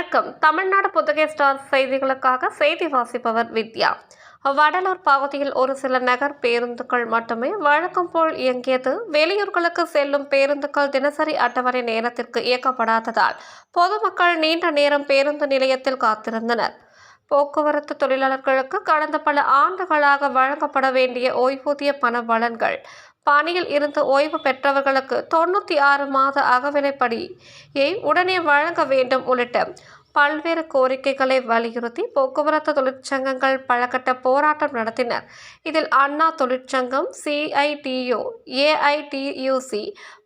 வணக்கம். தமிழ்நாடு புத்தகை ஸ்டார் செய்திகளுக்காக செய்தி வாசிப்பவர் வித்யா. வடலூர் பகுதியில் ஒரு சில நகர் பேருந்துகள் மட்டுமே வழக்கம் போல் இயங்கியது. வெளியூர்களுக்கு செல்லும் பேருந்துகள் தினசரி அட்டவணை நேரத்திற்கு இயக்கப்படாததால் பொதுமக்கள் நீண்ட நேரம் பேருந்து நிலையத்தில் காத்திருந்தனர். போக்குவரத்து தொழிலாளர்களுக்கு கடந்த பல ஆண்டுகளாக வழங்கப்பட வேண்டிய ஓய்வூதிய பண பலன்கள் பணியில் இருந்து ஓய்வு பெற்றவர்களுக்கு தொண்ணூற்றி ஆறு மாத அகவிலைப்படியை உடனே வழங்க வேண்டும் உள்ளிட்ட பல்வேறு கோரிக்கைகளை வலியுறுத்தி போக்குவரத்து தொழிற்சங்கங்கள் பலகட்ட போராட்டம் நடத்தினர். இதில் அண்ணா தொழிற்சங்கம் சிஐடியு ஏஐடியூசி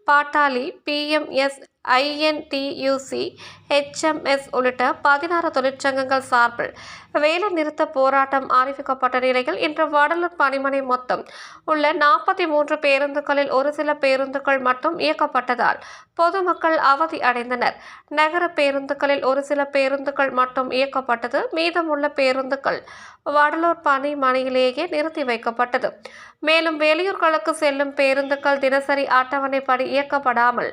பாட்டாளி பிஎம்எஸ் ஐஎன்டியூசி ஹெச்எம்எஸ் உள்ளிட்ட பதினாறு தொழிற்சங்கங்கள் சார்பில் வேலை நிறுத்த போராட்டம் அறிவிக்கப்பட்ட நிலையில் இன்று வடலூர் பணிமனை மொத்தம் உள்ள நாற்பத்தி மூன்று பேருந்துகளில் ஒரு சில பேருந்துகள் மட்டும் இயக்கப்பட்டதால் பொதுமக்கள் அவதி அடைந்தனர். நகர பேருந்துகளில் ஒரு சில பேருந்துகள் மட்டும் இயக்கப்பட்டது. மீதமுள்ள பேருந்துகள் வடலூர் பணிமனையிலேயே நிறுத்தி வைக்கப்பட்டது. மேலும் வெளியூர்களுக்கு செல்லும் பேருந்துகள் தினசரி அட்டவணைப்படி இயக்கப்படாமல்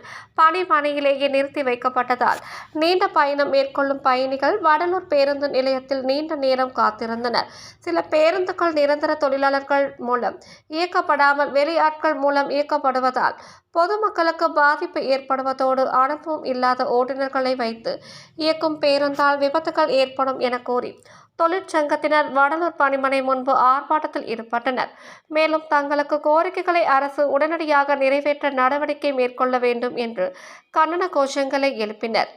பணிமனையிலேயே நிறுத்தி வைக்கப்பட்டதால் நீண்ட பயணம் மேற்கொள்ளும் பயணிகள் வடலூர் பேருந்து நிலையத்தில் நீண்ட நேரம் காத்திருந்தனர். சில பேருந்துகள் நிரந்தர தொழிலாளர்கள் மூலம் இயக்கப்படாமல் வெளியாட்கள் மூலம் இயக்கப்படுவதால் பொதுமக்களுக்கு பாதிப்பு ஏற்படுவதோடு அனுபவம் இல்லாத ஓட்டுநர்களை வைத்து இயக்கும் பேருந்தால் விபத்துகள் ஏற்படும் என கூறி தொழிற்சங்கத்தினர் வடலூர் பணிமனை முன்பு ஆர்ப்பாட்டத்தில் ஈடுபட்டனர். மேலும் தங்களுக்கு கோரிக்கைகளை அரசு உடனடியாக நிறைவேற்ற நடவடிக்கை மேற்கொள்ள வேண்டும் என்று கண்டன கோஷங்களை எழுப்பினர்.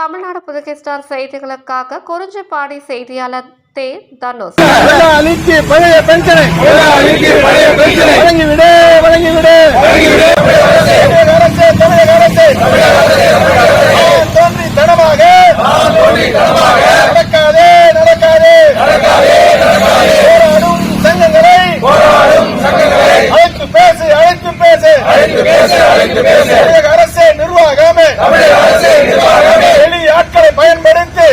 தமிழ்நாடு புதுகை ஸ்டார் செய்திகளுக்காக குறிஞ்சிப்பாடி செய்தியாளர் தே. தனுஷ். வழங்கிவிடு வழங்கிவிடு தமிழக அரசு நிர்வாகமே. எளிய ஆட்களை பயன்படுத்தி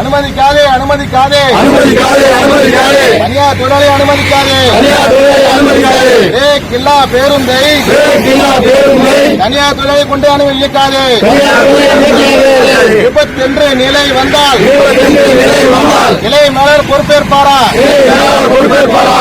அனுமதிக்காதே அனுமதிக்காதே. அனுமதிக்காதே அனுமதிக்காதே. தனியார் தொழிலாளி அனுமதிக்காதே. தனியார் தொழிலை அனுமதிக்காதே. பிரேக் இல்லா பேருந்தை. தனியார் தொழிலை கொண்டு அனுமதிக்காதே விபத்து என்று நிலை வந்தால். நிலை மலர் பொறுப்பேற்பாரா? பொறுப்பேற்பாரா?